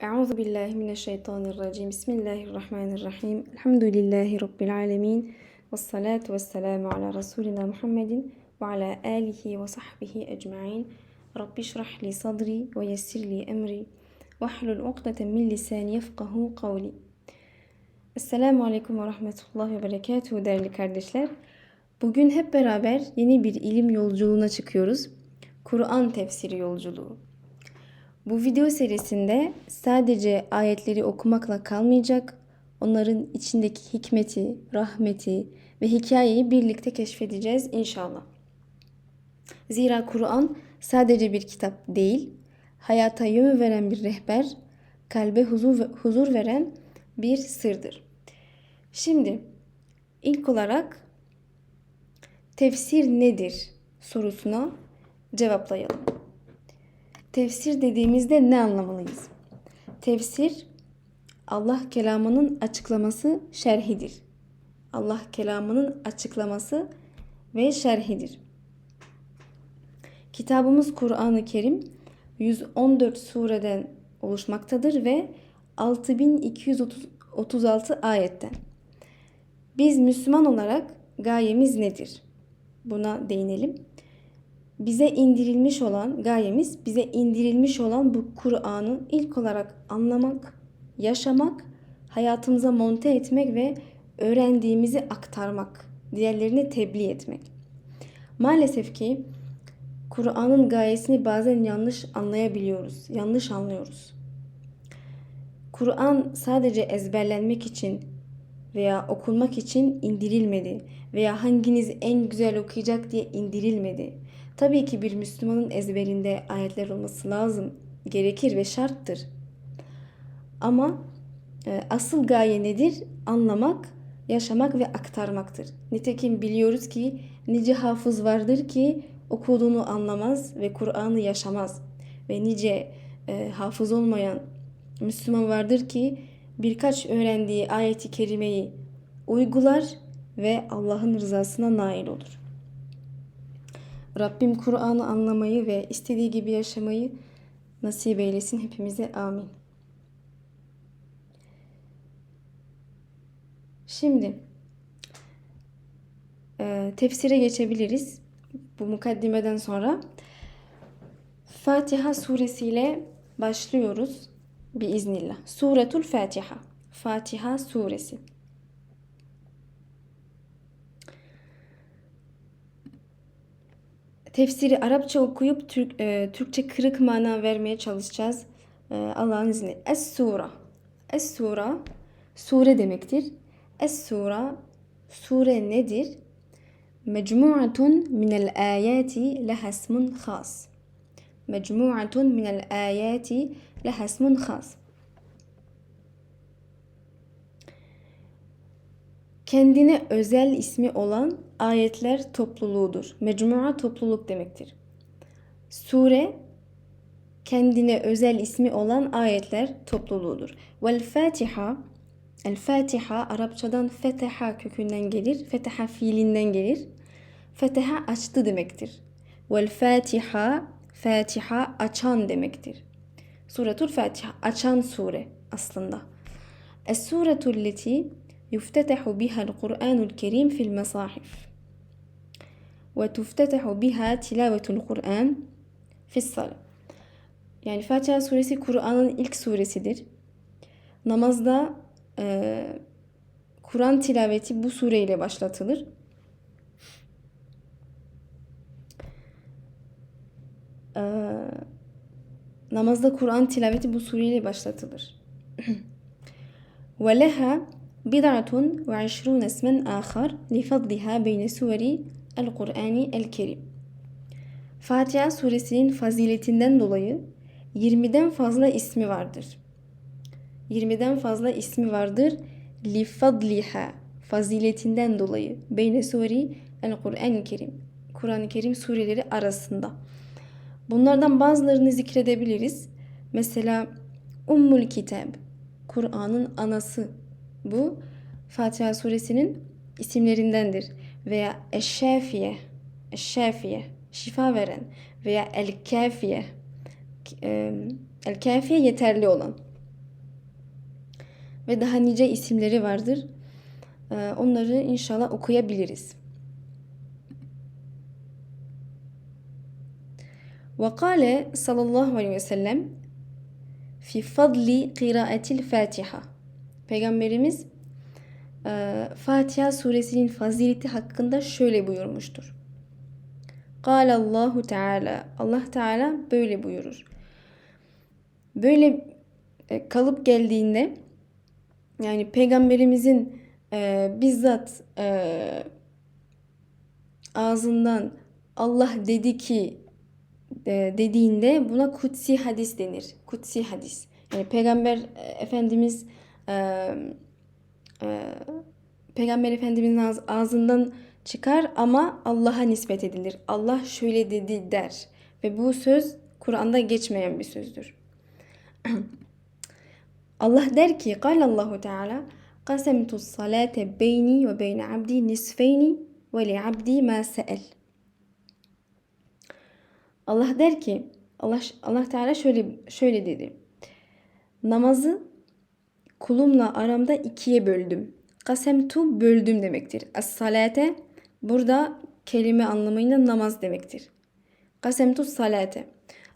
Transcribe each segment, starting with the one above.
Euzu billahi mineşşeytanirracim. Bismillahirrahmanirrahim. Elhamdülillahi rabbil alamin. Ves salatu ves selamu ala rasulina Muhammedin ve ala alihi ve sahbihi ecmaîn. Rabbi şrah li sadri ve yessir li emri ve hlul ukdeten min lisani yefkahu kavli. Esselamu aleyküm ve rahmetullahi ve berekatuhu değerli kardeşler. Bugün hep beraber yeni bir ilim yolculuğuna çıkıyoruz. Kur'an tefsiri yolculuğu. Bu video serisinde sadece ayetleri okumakla kalmayacak, onların içindeki hikmeti, rahmeti ve hikayeyi birlikte keşfedeceğiz inşallah. Zira Kur'an sadece bir kitap değil, hayata yön veren bir rehber, kalbe huzur, huzur veren bir sırdır. Şimdi ilk olarak tefsir nedir sorusuna cevaplayalım. Tefsir dediğimizde ne anlamalıyız? Tefsir Allah kelamının açıklaması şerhidir. Allah kelamının açıklaması ve şerhidir. Kitabımız Kur'an-ı Kerim 114 sureden oluşmaktadır ve 6236 ayetten. Biz Müslüman olarak gayemiz nedir? Buna değinelim. Bize indirilmiş olan gayemiz bize indirilmiş olan bu Kur'an'ı ilk olarak anlamak, yaşamak, hayatımıza monte etmek ve öğrendiğimizi aktarmak, diğerlerine tebliğ etmek. Maalesef ki Kur'an'ın gayesini bazen yanlış anlayabiliyoruz, yanlış anlıyoruz. Kur'an sadece ezberlenmek için veya okunmak için indirilmedi veya hanginiz en güzel okuyacak diye indirilmedi. Tabii ki bir Müslümanın ezberinde ayetler olması lazım, gerekir ve şarttır. Ama e, asıl gaye nedir? Anlamak, yaşamak ve aktarmaktır. Nitekim biliyoruz ki nice hafız vardır ki okuduğunu anlamaz ve Kur'an'ı yaşamaz. Ve nice e, hafız olmayan Müslüman vardır ki birkaç öğrendiği ayeti kerimeyi uygular ve Allah'ın rızasına nail olur. Rabbim Kur'an'ı anlamayı ve istediği gibi yaşamayı nasip eylesin hepimize amin. Şimdi e, tefsire geçebiliriz. Bu mukaddimeden sonra Fatiha suresiyle başlıyoruz biiznillah. Suretul Fatiha. Fatiha suresi. Tefsiri Arapça okuyup Türk, e, Türkçe kırık mana vermeye çalışacağız. E, Allah'ın izniyle. Es-Sura. Es-Sura sure demektir. Es-Sura sure nedir? Mecmu'atun minel ayati leha ismun khas. Mecmu'atun minel ayati leha ismun khas. Kendine özel ismi olan ayetler topluluğudur. Mecmua topluluk demektir. Sure kendine özel ismi olan ayetler topluluğudur. Vel Fatiha El Fatiha Arapçadan feteha kökünden gelir. Feteha fiilinden gelir. Feteha açtı demektir. Vel Fatiha Fatiha açan demektir. Suratul Fatiha açan sure aslında. Es suretul leti يفتتح بها القرآن الكريم في المصاحف وتفتتح بها تلاوة القرآن في الصلاة Yani Fatiha suresi Kur'an'ın ilk suresidir. Namazda e, Kur'an tilaveti bu sureyle başlatılır. E, namazda Kur'an tilaveti bu sureyle başlatılır. Ve leha بضعة وعشرون اسما آخر لفضلها بين سور القرآن الكريم. Fatiha suresinin faziletinden dolayı 20'den fazla ismi vardır. 20'den fazla ismi vardır. Li fadliha faziletinden dolayı. Beyne suri el Kur'an-ı Kerim. Kur'an-ı Kerim sureleri arasında. Bunlardan bazılarını zikredebiliriz. Mesela Ummul Kitab, Kur'an'ın anası bu Fatiha suresinin isimlerindendir. Veya Eşşafiye, Eşşafiye, şifa veren veya El-Kafiye, El-Kafiye yeterli olan. ve daha nice isimleri vardır. Ee, onları inşallah okuyabiliriz. وقال صلى الله عليه وسلم fi fadli kıraatil Fatiha. Peygamberimiz e, Fatiha suresinin fazileti hakkında şöyle buyurmuştur. Kâle Allahu Teala. Allah Teala böyle buyurur. Böyle e, kalıp geldiğinde yani peygamberimizin e, bizzat e, ağzından Allah dedi ki e, dediğinde buna kutsi hadis denir. Kutsi hadis. Yani Peygamber e, Efendimiz e, e, Peygamber Efendimizin ağzından çıkar ama Allah'a nispet edilir. Allah şöyle dedi der. Ve bu söz Kur'an'da geçmeyen bir sözdür. Allah der ki, قال Allahu Teala, قسمت الصلاة بيني وبين عبدي نصفين ولعبدي ما سأل. Allah der ki Allah Allah Teala şöyle şöyle dedi. Namazı kulumla aramda ikiye böldüm. Kasemtu böldüm demektir. Es-salate burada kelime anlamıyla namaz demektir. Kasemtu salate.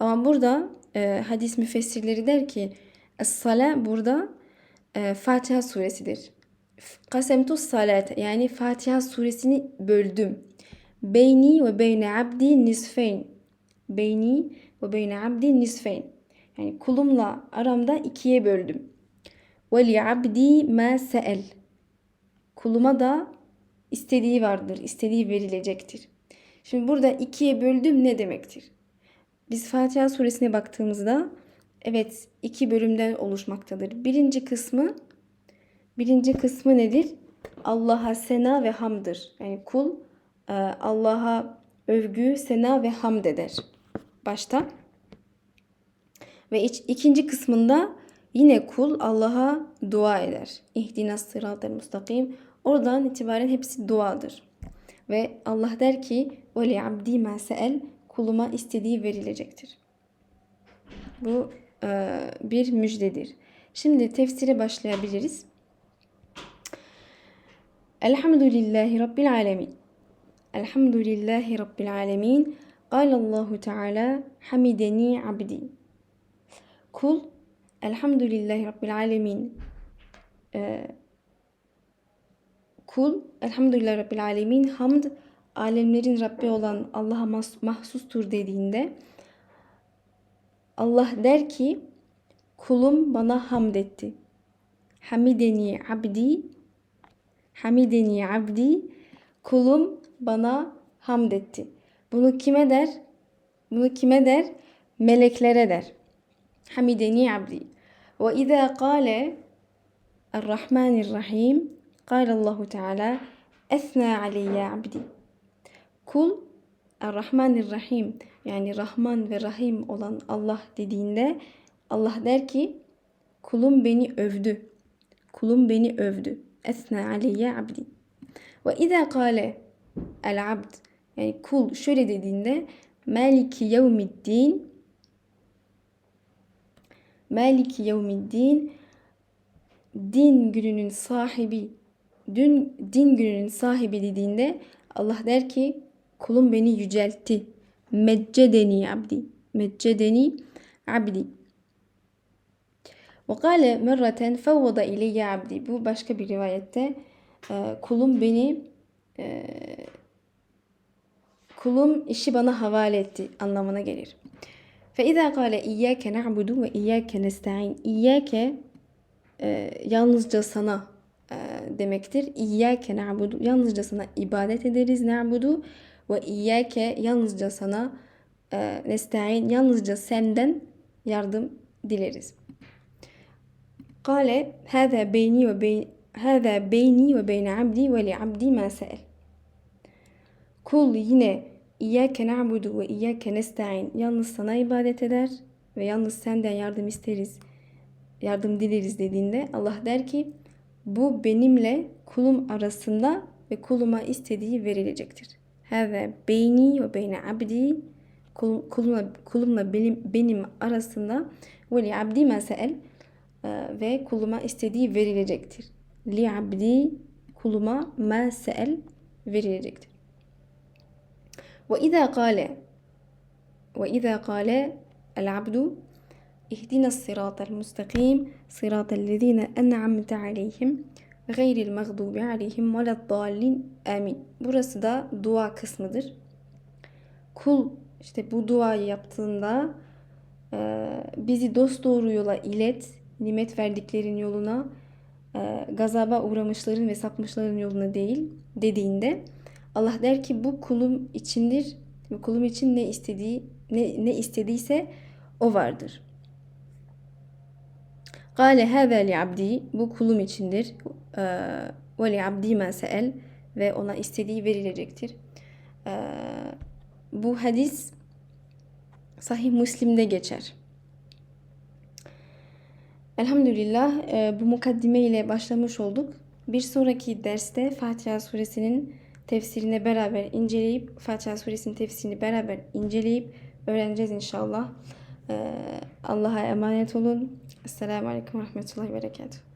Ama burada e, hadis müfessirleri der ki es-sala burada e, Fatiha suresidir. Kasemtu salate yani Fatiha suresini böldüm. Beyni ve beyne abdi nisfeyn beyni ve beyne abdi nisfeyn. Yani kulumla aramda ikiye böldüm. Ve li abdi ma. Kuluma da istediği vardır, istediği verilecektir. Şimdi burada ikiye böldüm ne demektir? Biz Fatiha suresine baktığımızda evet iki bölümden oluşmaktadır. Birinci kısmı birinci kısmı nedir? Allah'a sena ve hamdır. Yani kul e, Allah'a övgü, sena ve hamd eder başta. Ve ikinci kısmında yine kul Allah'a dua eder. İhdina sıratel mustakim. Oradan itibaren hepsi duadır. Ve Allah der ki ve li abdi ma se'el kuluma istediği verilecektir. Bu e, bir müjdedir. Şimdi tefsire başlayabiliriz. Elhamdülillahi Rabbil alemin. Elhamdülillahi Rabbil alemin. Allahu Teala hamideni abdi. Kul elhamdülillahi rabbil alemin. Ee, kul elhamdülillahi rabbil alemin hamd alemlerin Rabbi olan Allah'a mahsustur dediğinde Allah der ki kulum bana hamd etti. Hamideni abdi Hamideni abdi kulum bana hamd etti. Bunu kime der? Bunu kime der? Meleklere der. Hamideni abdi. Ve izâ kâle Rahmanirrahim قال الله تعالى أثنى علي abdi. Kul Rahmanirrahim yani Rahman ve Rahim olan Allah dediğinde Allah der ki kulum beni övdü. Kulum beni övdü. Esna aleyye abdi. Ve izâ kâle el abd yani kul şöyle dediğinde Maliki yevmiddin Maliki yevmiddin din gününün sahibi dün din gününün sahibi dediğinde Allah der ki kulum beni yüceltti. Meccedeni abdi. Meccedeni abdi. Ve kâle merraten fevvada ileyye abdi. Bu başka bir rivayette kulum beni e, kulum işi bana havale etti anlamına gelir. İzâ kâle iyyâke na'budu ve iyyâke nesta'in. İyyâke e, yalnızca sana e, demektir. İyyâke na'budu yalnızca sana ibadet ederiz na'budu ve iyyâke yalnızca sana e, nesta'in yalnızca senden yardım dileriz. Kale hâzâ beyni ve beyn hâzâ beyni ve beyne abdi ve li abdi ma. Kul yine İyyâke na'budu ve iyyâke nesta'in. Yalnız sana ibadet eder ve yalnız senden yardım isteriz, yardım dileriz dediğinde Allah der ki bu benimle kulum arasında ve kuluma istediği verilecektir. Hâve beyni ve beyne abdi kulumla, kulumla benim, benim arasında ve li abdi mesel ve kuluma istediği verilecektir. Li abdi kuluma ma se'el verilecektir. Ve izâ kâle ve izâ kâle el abdu اهدنا الصراط المستقيم صراط الذين أنعمت عليهم غير المغضوب عليهم ولا الضالين آمين. Burası da dua kısmıdır. Kul işte bu duayı yaptığında e, bizi dost doğru yola ilet, nimet verdiklerin yoluna, e, gazaba uğramışların ve sapmışların yoluna değil dediğinde Allah der ki bu kulum içindir ve kulum için ne istediği ne, ne istediyse o vardır. Kale hâzâ li abdi bu kulum içindir. Ee, Ve li abdi ma ve ona istediği verilecektir. Ee, Bu hadis Sahih Müslim'de geçer. Elhamdülillah e, bu mukaddime ile başlamış olduk. Bir sonraki derste Fatiha suresinin tefsirini beraber inceleyip Fatiha suresinin tefsirini beraber inceleyip öğreneceğiz inşallah. Ee, Allah'a emanet olun. Esselamu Aleyküm ve Rahmetullahi ve Berekatuhu.